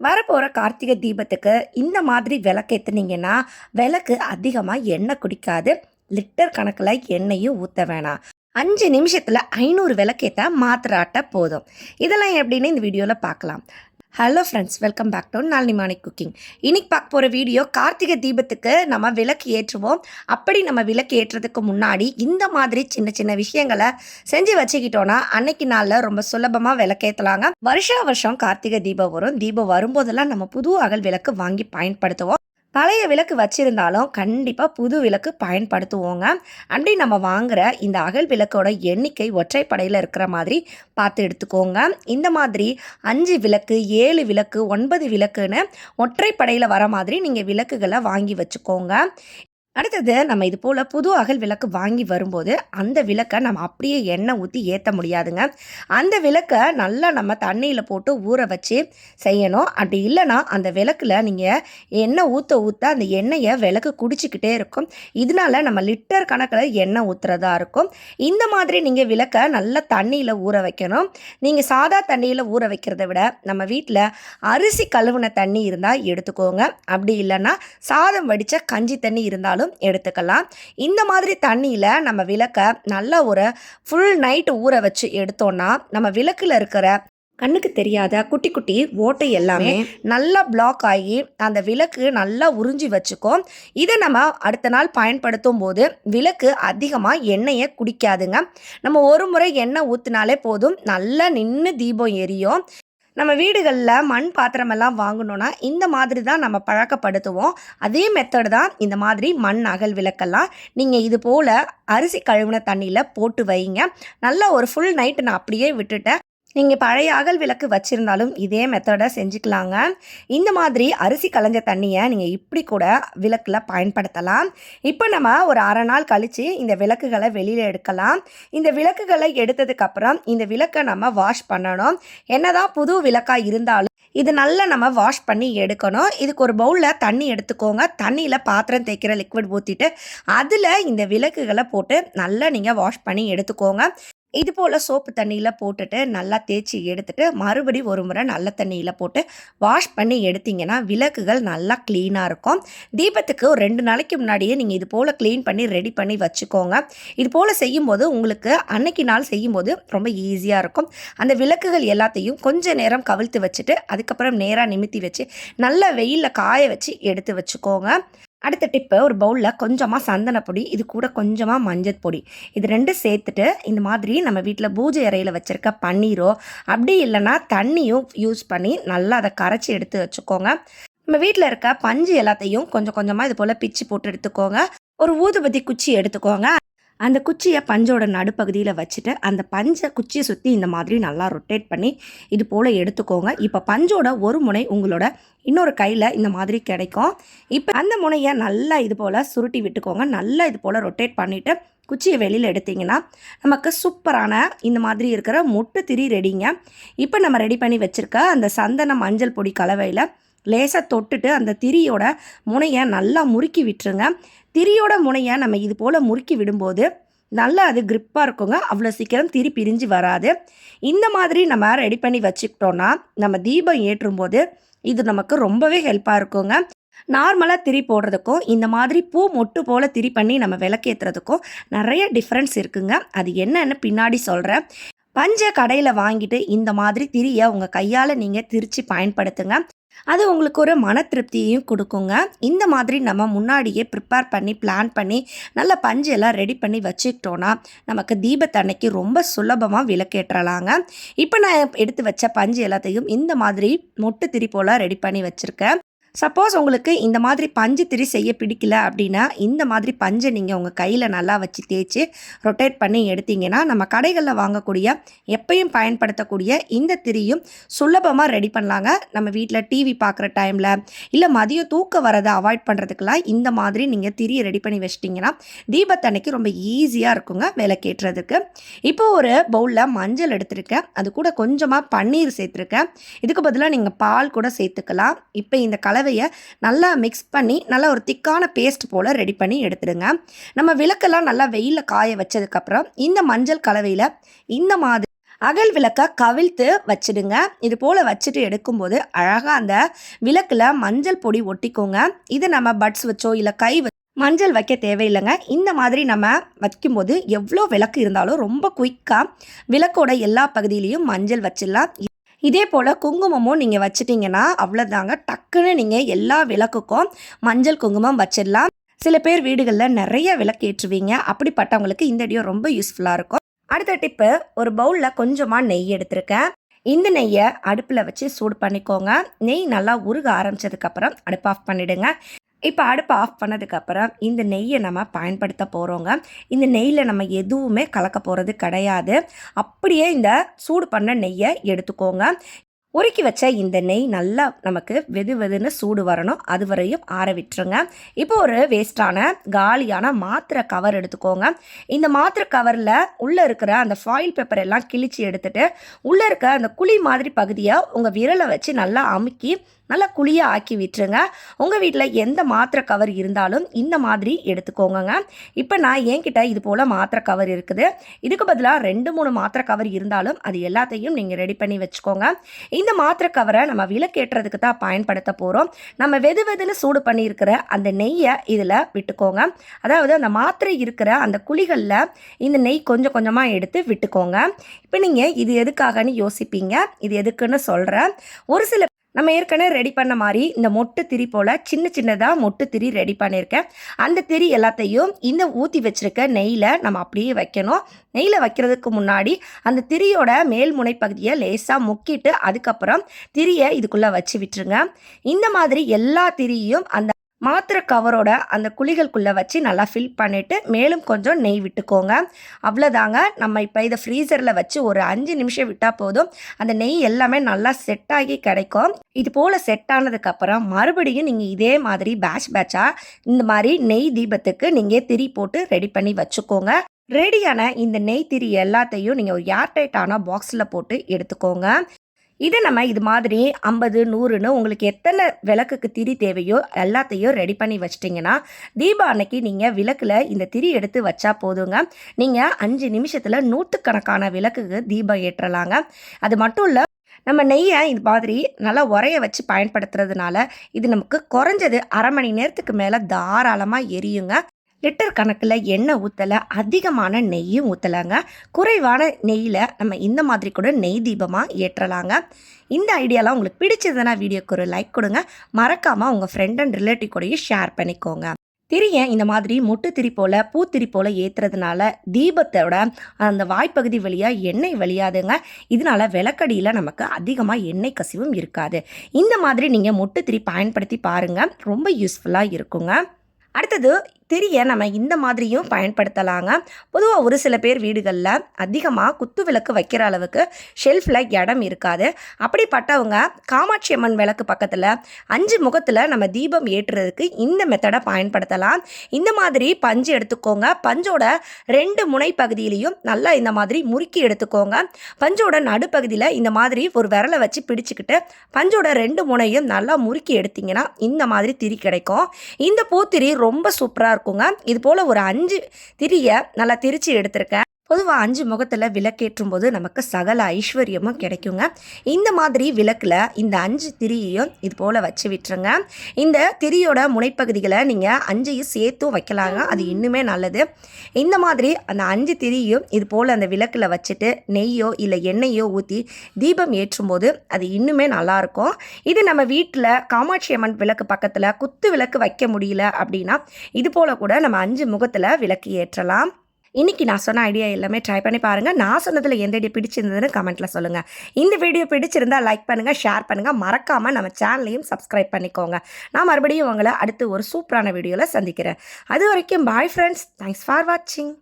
வரப்போகிற கார்த்திகை தீபத்துக்கு இந்த மாதிரி விளக்கேற்றுனீங்கன்னா விளக்கு அதிகமாக எண்ணெய் குடிக்காது. லிட்டர் கணக்கில் எண்ணெயும் ஊற்ற வேணாம். அஞ்சு நிமிஷத்தில் ஐநூறு விளக்கேற்ற மாத்திராட்ட போதும். இதெல்லாம் எப்படின்னு இந்த வீடியோவில் பார்க்கலாம் hello friends welcome back to Nalini Mani cooking இன்றைக்கி பார்க்க போகிற வீடியோ கார்த்திகை தீபத்துக்கு நம்ம விளக்கு ஏற்றுவோம். அப்படி நம்ம விளக்கு ஏற்றுறதுக்கு முன்னாடி இந்த மாதிரி சின்ன சின்ன விஷயங்களை செஞ்சு வச்சுக்கிட்டோன்னா அன்னைக்கு நாளில் ரொம்ப சுலபமாக விளக்கேற்றலாங்க வருஷா வருஷம் கார்த்திகை தீபம் வரும். தீபம் வரும்போதெல்லாம் நம்ம புது அகல் விளக்கு வாங்கி பயன்படுத்துவோம். பழைய விளக்கு வச்சுருந்தாலும் கண்டிப்பாக புது விளக்கு பயன்படுத்துவோங்க. அப்படி நம்ம வாங்குகிற இந்த அகல் விளக்கோட எண்ணிக்கை ஒற்றைப்படையில் இருக்கிற மாதிரி பார்த்து எடுத்துக்கோங்க. இந்த மாதிரி அஞ்சு விளக்கு ஏழு விளக்கு ஒன்பது விளக்குன்னு ஒற்றைப்படையில் வர மாதிரி நீங்கள் விளக்குகளை வாங்கி வச்சுக்கோங்க. அடுத்தது நம்ம இது போல் புது அகல் விளக்கு வாங்கி வரும்போது அந்த விளக்கை நம்ம அப்படியே எண்ணெய் ஊற்றி ஏற்ற முடியாதுங்க. அந்த விளக்கை நல்லா நம்ம தண்ணியில் போட்டு ஊற வச்சு செய்யணும். அப்படி இல்லைன்னா அந்த விளக்கில் நீங்கள் எண்ணெய் ஊற்ற ஊற்ற அந்த எண்ணெயை விளக்கு குடிச்சிக்கிட்டே இருக்கும். இதனால நம்ம லிட்டர் கணக்கில் எண்ணெய் ஊற்றுறதா இருக்கும். இந்த மாதிரி நீங்கள் விளக்கை நல்லா தண்ணியில் ஊற வைக்கணும். நீங்கள் சாதா தண்ணியில் ஊற வைக்கிறத விட நம்ம வீட்டில் அரிசி கழுவுன தண்ணி இருந்தால் எடுத்துக்கோங்க. அப்படி இல்லைன்னா சாதம் வடித்த கஞ்சி தண்ணி இருந்தாலும் எடுத்துக்கலாம். இந்த மாதிரி தண்ணியில் நம்ம விளக்க நல்லா ஒரு ஃபுல் நைட் ஊற வச்சு எடுத்தோன்னா நம்ம விளக்கில் இருக்கிற கண்ணுக்கு தெரியாத குட்டி குட்டி ஓட்டை எல்லாமே நல்லா பிளாக் ஆகி அந்த விளக்கு நல்லா உறிஞ்சி வச்சுக்கும் இதை நம்ம அடுத்த நாள் பயன்படுத்தும் போது விளக்கு அதிகமாக எண்ணெயை குடிக்காதுங்க. நம்ம ஒரு முறை எண்ணெய் ஊற்றினாலே போதும். நல்லா நின்று தீபம் எரியும். நம்ம வீடுகளில் மண் பாத்திரமெல்லாம் வாங்கணுன்னா இந்த மாதிரி தான் நம்ம பழக்கப்படுத்துவோம். அதே மெத்தடு தான் இந்த மாதிரி மண் அகல் விளக்கெல்லாம் நீங்கள் இது போல் அரிசி கழுவின தண்ணியில் போட்டு வைங்க. நல்லா ஒரு ஃபுல் நைட்டு நான் அப்படியே விட்டுட்டேன். நீங்கள் பழைய அகல் விளக்கு வச்சுருந்தாலும் இதே மெத்தடை செஞ்சுக்கலாங்க. இந்த மாதிரி அரிசி களைஞ்ச தண்ணியை நீங்கள் இப்படி கூட விளக்கில் பயன்படுத்தலாம். இப்போ நம்ம ஒரு அரை நாள் கழித்து இந்த விளக்குகளை வெளியில் எடுக்கலாம். இந்த விளக்குகளை எடுத்ததுக்கப்புறம் இந்த விளக்கை நம்ம வாஷ் பண்ணணும். என்னதான் புது விளக்காக இருந்தாலும் இது நல்லா நம்ம வாஷ் பண்ணி எடுக்கணும். இதுக்கு ஒரு பவுலில் தண்ணி எடுத்துக்கோங்க. தண்ணியில் பாத்திரம் தேய்க்கிற லிக்விட் ஊற்றிட்டு அதில் இந்த விளக்குகளை போட்டு நல்லா நீங்கள் வாஷ் பண்ணி எடுத்துக்கோங்க. இது போல் சோப்பு தண்ணியில் போட்டுட்டு நல்லா தேய்ச்சி எடுத்துட்டு மறுபடி ஒரு முறை நல்ல தண்ணியில் போட்டு வாஷ் பண்ணி எடுத்தீங்கன்னா விளக்குகள் நல்லா க்ளீனாக இருக்கும். தீபத்துக்கு ஒரு ரெண்டு நாளைக்கு முன்னாடியே நீங்கள் இது போல் க்ளீன் பண்ணி ரெடி பண்ணி வச்சுக்கோங்க. இது போல் செய்யும்போது உங்களுக்கு அன்னைக்கு நாள் செய்யும்போது ரொம்ப ஈஸியாக இருக்கும். அந்த விளக்குகள் எல்லாத்தையும் கொஞ்ச நேரம் கவிழ்த்து வச்சுட்டு அதுக்கப்புறம் நேராக நிமித்தி வச்சு நல்லா வெயிலில் காய வச்சு எடுத்து வச்சுக்கோங்க. அடுத்த டிப்பு ஒரு பவுலில் கொஞ்சமாக சந்தனப்பொடி இது கூட கொஞ்சமாக மஞ்சள் பொடி. இது ரெண்டும் சேர்த்துட்டு இந்த மாதிரி நம்ம வீட்டில் பூஜை அறையில் வச்சுருக்க பன்னீரோ அப்படி இல்லைன்னா தண்ணியும் யூஸ் பண்ணி நல்லா அதை கரைச்சி எடுத்து வச்சுக்கோங்க. நம்ம வீட்டில் இருக்க பஞ்சு எல்லாத்தையும் கொஞ்சம் கொஞ்சமாக இது போல் பிச்சு போட்டு எடுத்துக்கோங்க. ஒரு ஊதுபத்தி குச்சி எடுத்துக்கோங்க. அந்த குச்சியை பஞ்சோட நடுப்பகுதியில் வச்சுட்டு அந்த பஞ்சை குச்சியை சுற்றி இந்த மாதிரி நல்லா ரொட்டேட் பண்ணி இது போல் எடுத்துக்கோங்க. இப்போ பஞ்சோட ஒரு முனை உங்களோட இன்னொரு கையில் இந்த மாதிரி கிடைக்கும். இப்போ அந்த முனையை நல்லா இது போல் சுருட்டி விட்டுக்கோங்க. நல்லா இது போல் ரொட்டேட் பண்ணிவிட்டு குச்சியை வெளியில் எடுத்திங்கன்னா நமக்கு சூப்பரான இந்த மாதிரி இருக்கிற மொட்டு திரி ரெடிங்க இப்போ நம்ம ரெடி பண்ணி வச்சுருக்க அந்த சந்தன மஞ்சள் பொடி கலவையில் லேசாக தொட்டுட்டு அந்த திரியோட முனையை நல்லா முறுக்கி விட்டுருங்க. திரியோட முனையை நம்ம இது போல் முறுக்கி விடும்போது நல்லா அது க்ரிப்பாக இருக்குங்க. அவ்வளோ சீக்கிரம் திரி பிரிஞ்சு வராது. இந்த மாதிரி நம்ம ரெடி பண்ணி வச்சுக்கிட்டோன்னா நம்ம தீபம் ஏற்றும் போது இது நமக்கு ரொம்பவே ஹெல்ப்பாக இருக்குங்க. நார்மலாக திரி போடுறதுக்கும் இந்த மாதிரி பூ மொட்டு போல் திரி பண்ணி நம்ம விளக்கேற்றுறதுக்கும் நிறைய டிஃப்ரென்ஸ் இருக்குங்க. அது என்னென்னு பின்னாடி சொல்கிறேன் பஞ்ச கடையில் வாங்கிட்டு இந்த மாதிரி திரியை உங்கள் கையால் நீங்கள் திரித்து பயன்படுத்துங்க. அது உங்களுக்கு ஒரு மன திருப்தியையும் கொடுக்குங்க. இந்த மாதிரி நம்ம முன்னாடியே ப்ரிப்பேர் பண்ணி பிளான் பண்ணி நல்ல பஞ்சு எல்லாம் ரெடி பண்ணி வச்சுக்கிட்டோன்னா நமக்கு தீபத்தன்னைக்கு ரொம்ப சுலபமாக விளக்கேற்றலாங்க. இப்போ நான் எடுத்து வச்ச பஞ்சு எல்லாத்தையும் இந்த மாதிரி மொட்டு திரி போல் ரெடி பண்ணி வச்சுருக்கேன். சப்போஸ் உங்களுக்கு இந்த மாதிரி பஞ்சு திரி செய்ய பிடிக்கல அப்படின்னா இந்த மாதிரி பஞ்சை நீங்கள் உங்கள் கையில் நல்லா வச்சு தேய்ச்சி ரொட்டேட் பண்ணி எடுத்தீங்கன்னா நம்ம கடைகளில் வாங்கக்கூடிய எப்பயும் பயன்படுத்தக்கூடிய இந்த திரியும் சுலபமாக ரெடி பண்ணலாங்க. நம்ம வீட்டில் டிவி பார்க்குற டைமில் இல்லை மதியம் தூக்கம் வரதை அவாய்ட் பண்ணுறதுக்கெல்லாம் இந்த மாதிரி நீங்கள் திரியை ரெடி பண்ணி வச்சிட்டிங்கன்னா தீபத்தன்னைக்கு ரொம்ப ஈஸியாக இருக்குங்க விளக்கேற்றுறதுக்கு இப்போ ஒரு பவுலில் மஞ்சள் எடுத்திருக்கேன். அது கூட கொஞ்சமாக பன்னீர் சேர்த்துருக்கேன். இதுக்கு பதிலாக நீங்கள் பால் கூட சேர்த்துக்கலாம். இப்போ இந்த கலவை கலவையை நல்லா மிக்ஸ் பண்ணி நல்லா ஒரு திக்கான பேஸ்ட் போல் ரெடி பண்ணி எடுத்துடுங்க. நம்ம விளக்கெல்லாம் நல்லா வெயிலில் காய வச்சதுக்கப்புறம் இந்த மஞ்சள் கலவையில் இந்த மாதிரி அகல் விளக்கை கவிழ்த்து வச்சிடுங்க. இது போல் வச்சுட்டு எடுக்கும்போது அழகாக அந்த விளக்கில் மஞ்சள் பொடி ஒட்டிக்கோங்க. இது நம்ம பட்ஸ் வச்சோ இல்லை கை மஞ்சள் வைக்க தேவையில்லைங்க. இந்த மாதிரி நம்ம வைக்கும்போது எவ்வளோ விளக்கு இருந்தாலும் ரொம்ப குயிக்காக விளக்கோட எல்லா பகுதியிலையும் மஞ்சள் வச்சிடலாம். இதே போல் குங்குமமும் நீங்கள் வச்சிட்டிங்கன்னா அவ்வளோதாங்க டக்குன்னு நீங்கள் எல்லா விளக்குக்கும் மஞ்சள் குங்குமம் வச்சிடலாம். சில பேர் வீடுகளில் நிறைய விளக்கு ஏற்றுவீங்க. அப்படிப்பட்டவங்களுக்கு இந்த அடியோ ரொம்ப யூஸ்ஃபுல்லாக இருக்கும். அடுத்த டிப்பு ஒரு பவுலில் கொஞ்சமாக நெய் எடுத்திருக்கேன். இந்த நெய்யை அடுப்பில் வச்சு சூடு பண்ணிக்கோங்க. நெய் நல்லா உருக ஆரம்பிச்சதுக்கப்புறம் அடுப்பு ஆஃப் பண்ணிவிடுங்க இப்போ அடுப்பு ஆஃப் பண்ணதுக்கப்புறம் இந்த நெய்யை நம்ம பயன்படுத்த போகிறோங்க இந்த நெய்யில் நம்ம எதுவுமே கலக்க போகிறது கிடையாது. அப்படியே இந்த சூடு பண்ண நெய்யை எடுத்துக்கோங்க. உருக்கி வச்ச இந்த நெய் நல்லா நமக்கு வெது வெதுன்னு சூடு வரணும். அது வரையும் ஆற விட்டுருங்க. இப்போ ஒரு வேஸ்டான காலியான மாத்திரை கவர் எடுத்துக்கோங்க. இந்த மாத்திரை கவரில் உள்ளே இருக்கிற அந்த ஃபாயில் பேப்பர் எல்லாம் கிழிச்சு எடுத்துட்டு உள்ளே இருக்க அந்த குழி மாதிரி பகுதியை உங்கள் விரலை வச்சு நல்லா அமுக்கி நல்லா குழியாக ஆக்கி விட்டுருங்க. உங்கள் வீட்டில் எந்த மாத்திரை கவர் இருந்தாலும் இந்த மாதிரி எடுத்துக்கோங்கங்க. இப்போ நான் என்கிட்ட இது போல் மாத்திரை கவர் இருக்குது. இதுக்கு பதிலாக ரெண்டு மூணு மாத்திரை கவர் இருந்தாலும் அது எல்லாத்தையும் நீங்கள் ரெடி பண்ணி வச்சுக்கோங்க. இந்த மாத்திரை கவரை நம்ம விளக்கேற்றுறதுக்கு தான் பயன்படுத்த போகிறோம் நம்ம வெது வெதுன்னு சூடு பண்ணியிருக்கிற அந்த நெய்யை இதில் விட்டுக்கோங்க. அதாவது அந்த மாத்திரை இருக்கிற அந்த குழிகளில் இந்த நெய் கொஞ்சம் கொஞ்சமாக எடுத்து விட்டுக்கோங்க. இப்போ நீங்கள் இது எதுக்காகன்னு யோசிப்பீங்க. இது எதுக்குன்னு சொல்கிறேன் ஒரு சில நம்ம ஏற்கனவே ரெடி பண்ண மாதிரி இந்த மொட்டு திரி போல் சின்ன சின்னதாக மொட்டு திரி ரெடி பண்ணியிருக்கேன். அந்த திரி எல்லாத்தையும் இந்த ஊற்றி வச்சிருக்க நெய்யில் நம்ம அப்படியே வைக்கணும். நெய்யில் வைக்கிறதுக்கு முன்னாடி அந்த திரியோட மேல் முனைப்பகுதியை லேசாக முக்கிட்டு அதுக்கப்புறம் திரியை இதுக்குள்ளே வச்சு விட்டுருங்க. இந்த மாதிரி எல்லா திரியும் அந்த மாத்திரை கவரோட அந்த குழிகளுக்குள்ளே வச்சு நல்லா ஃபில் பண்ணிவிட்டு மேலும் கொஞ்சம் நெய் விட்டுக்கோங்க. அவ்வளோதாங்க நம்ம இப்போ இதை ஃப்ரீசரில் வச்சு ஒரு அஞ்சு நிமிஷம் விட்டால் போதும். அந்த நெய் எல்லாமே நல்லா செட் ஆகி கிடைக்கும். இது போல் செட் ஆனதுக்கப்புறம் மறுபடியும் நீங்கள் இதே மாதிரி பேட்ச் பேட்சாக இந்த மாதிரி நெய் தீபத்துக்கு நீங்கள் திரி போட்டு ரெடி பண்ணி வச்சுக்கோங்க. ரெடியான இந்த நெய் திரி எல்லாத்தையும் நீங்கள் ஒரு ஏர்டைட்டான பாக்ஸில் போட்டு எடுத்துக்கோங்க. இதை நம்ம இது மாதிரி ஐம்பது நூறுன்னு உங்களுக்கு எத்தனை விளக்குக்கு திரி தேவையோ எல்லாத்தையும் ரெடி பண்ணி வச்சிட்டிங்கன்னா தீபா அன்னைக்கு நீங்கள் விளக்கில் இந்த திரி எடுத்து வச்சா போதுங்க. நீங்கள் அஞ்சு நிமிஷத்தில் நூற்றுக்கணக்கான விளக்குக்கு தீபம் ஏற்றலாங்க. அது மட்டும் இல்லை நம்ம நெய்யை இது மாதிரி நல்லா உரைய வச்சு பயன்படுத்துறதுனால இது நமக்கு குறைஞ்சது அரை மணி நேரத்துக்கு மேலே தாராளமாக எரியுங்க. லிட்டர் கணக்கில் எண்ணெய் ஊற்றலை அதிகமான நெய்யும் ஊற்றலாங்க குறைவான நெய்யில் நம்ம இந்த மாதிரி கூட நெய் தீபமாக ஏற்றலாங்க. இந்த ஐடியாலாம் உங்களுக்கு பிடிச்சதுன்னா வீடியோக்கு ஒரு லைக் கொடுங்க. மறக்காமல் உங்கள் ஃப்ரெண்ட் அண்ட் ரிலேட்டிவ் கூடயும் ஷேர் பண்ணிக்கோங்க. திரியை இந்த மாதிரி முட்டு திரி போல் பூத்திரி போல் ஏற்றுறதுனால தீபத்தோட அந்த வாய்ப்பகுதி வழியாக எண்ணெய் வழியாதுங்க. இதனால விளக்கடியில் நமக்கு அதிகமாக எண்ணெய் கசிவும் இருக்காது. இந்த மாதிரி நீங்கள் முட்டு திரி பயன்படுத்தி பாருங்கள் ரொம்ப யூஸ்ஃபுல்லாக இருக்குங்க. அடுத்தது திரியை நம்ம இந்த மாதிரியும் பயன்படுத்தலாங்க. பொதுவாக ஒரு சில பேர் வீடுகளில் அதிகமாக குத்து விளக்கு வைக்கிற அளவுக்கு ஷெல்ஃபில் இடம் இருக்காது. அப்படிப்பட்டவங்க காமாட்சி அம்மன் விளக்கு பக்கத்தில் அஞ்சு முகத்தில் நம்ம தீபம் ஏற்றுறதுக்கு இந்த மெத்தடை பயன்படுத்தலாம். இந்த மாதிரி பஞ்சு எடுத்துக்கோங்க. பஞ்சோட ரெண்டு முனை பகுதியிலையும் நல்லா இந்த மாதிரி முறுக்கி எடுத்துக்கோங்க. பஞ்சோட நடுப்பகுதியில் இந்த மாதிரி ஒரு விரலை வச்சு பிடிச்சிக்கிட்டு பஞ்சோட ரெண்டு முனையும் நல்லா முறுக்கி எடுத்தீங்கன்னா இந்த மாதிரி திரி கிடைக்கும். இந்த பூத்திரி ரொம்ப சூப்பராக இருக்குங்க இது போல் ஒரு அஞ்சு திரியை நல்லா திரித்து எடுத்திருக்கேன். பொதுவாக அஞ்சு முகத்தில் விளக்கேற்றும் போது நமக்கு சகல ஐஸ்வர்யமும் கிடைக்குங்க. இந்த மாதிரி விளக்கில் இந்த அஞ்சு திரியையும் இது போல் வச்சு விட்டுருங்க. இந்த திரியோட முனைப்பகுதிகளை நீங்கள் அஞ்சையும் சேர்த்தும் வைக்கலாங்க. அது இன்னுமே நல்லது. இந்த மாதிரி அந்த அஞ்சு திரியும் இது போல் அந்த விளக்கில் வச்சுட்டு நெய்யோ இல்லை எண்ணெயோ ஊற்றி தீபம் ஏற்றும் போது அது இன்னுமே நல்லாயிருக்கும். இது நம்ம வீட்டில் காமாட்சி அம்மன் விளக்கு பக்கத்தில் குத்து விளக்கு வைக்க முடியல அப்படின்னா இது போல் கூட நம்ம அஞ்சு முகத்தில் விளக்கு ஏற்றலாம். இன்றைக்கி நான் சொன்ன ஐடியா எல்லாமே ட்ரை பண்ணி பாருங்கள் நான் சொன்னதில் எந்த ஐடியா பிடிச்சிருந்ததுன்னு கமெண்ட்டில் சொல்லுங்கள் இந்த வீடியோ பிடிச்சிருந்தா லைக் பண்ணுங்கள் ஷேர் பண்ணுங்கள் மறக்காமல் நம்ம சேனலையும் சப்ஸ்கிரைப் பண்ணிக்கோங்க. நான் மறுபடியும் உங்களை அடுத்து ஒரு சூப்பரான வீடியோவில் சந்திக்கிறேன். அது வரைக்கும் பாய் ஃப்ரெண்ட்ஸ் தேங்க்ஸ் ஃபார் வாட்சிங்